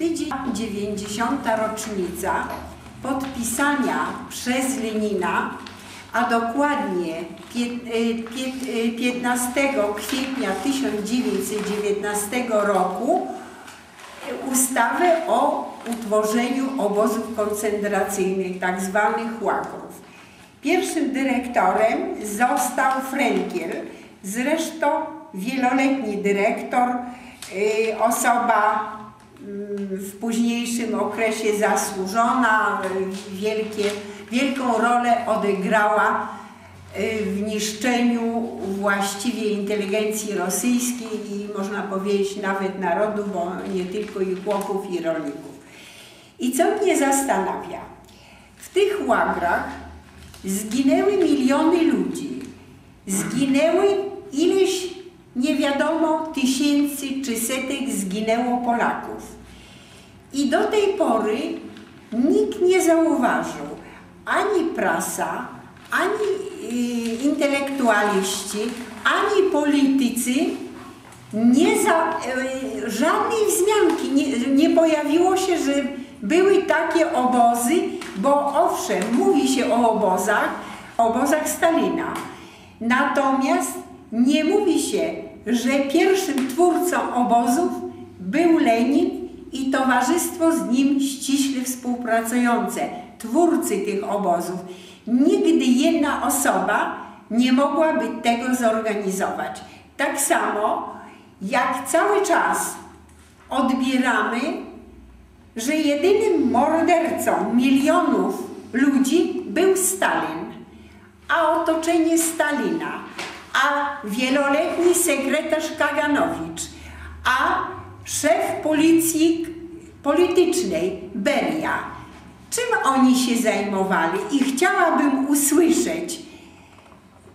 Tydzień 90. rocznica podpisania przez Lenina, a dokładnie pie- y, pie- y, 15 kwietnia 1919 roku ustawy o utworzeniu obozów koncentracyjnych, tak zwanych łagrów. Pierwszym dyrektorem został Frenkiel, zresztą wieloletni dyrektor, y, osoba w późniejszym okresie zasłużona, wielkie, wielką rolę odegrała y, w niszczeniu właściwie inteligencji rosyjskiej i można powiedzieć nawet narodu, bo nie tylko i chłopów i rolników. I co mnie zastanawia, w tych łagrach zginęły miliony ludzi, zginęły ileś nie wiadomo tysięcy czy setek zginęło Polaków. I do tej pory nikt nie zauważył, ani prasa, ani y, intelektualiści, ani politycy, nie za, y, żadnej wzmianki nie, nie pojawiło się, że były takie obozy, bo owszem, mówi się o obozach, obozach Stalina. Natomiast nie mówi się, że pierwszym twórcą obozów był Lenin i towarzystwo z nim ściśle współpracujące, twórcy tych obozów. Nigdy jedna osoba nie mogłaby tego zorganizować. Tak samo jak cały czas odbieramy, że jedynym mordercą milionów ludzi był Stalin, a otoczenie Stalina, a wieloletni sekretarz Kaganowicz, a szef policji politycznej Beria. Czym oni się zajmowali? I chciałabym usłyszeć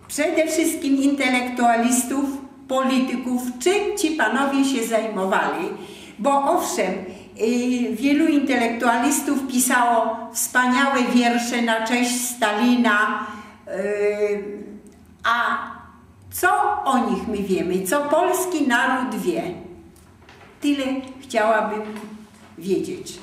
przede wszystkim intelektualistów, polityków, czym ci panowie się zajmowali, bo owszem, y, wielu intelektualistów pisało wspaniałe wiersze na cześć Stalina, y, a o nich my wiemy, co polski naród wie? Tyle chciałabym wiedzieć.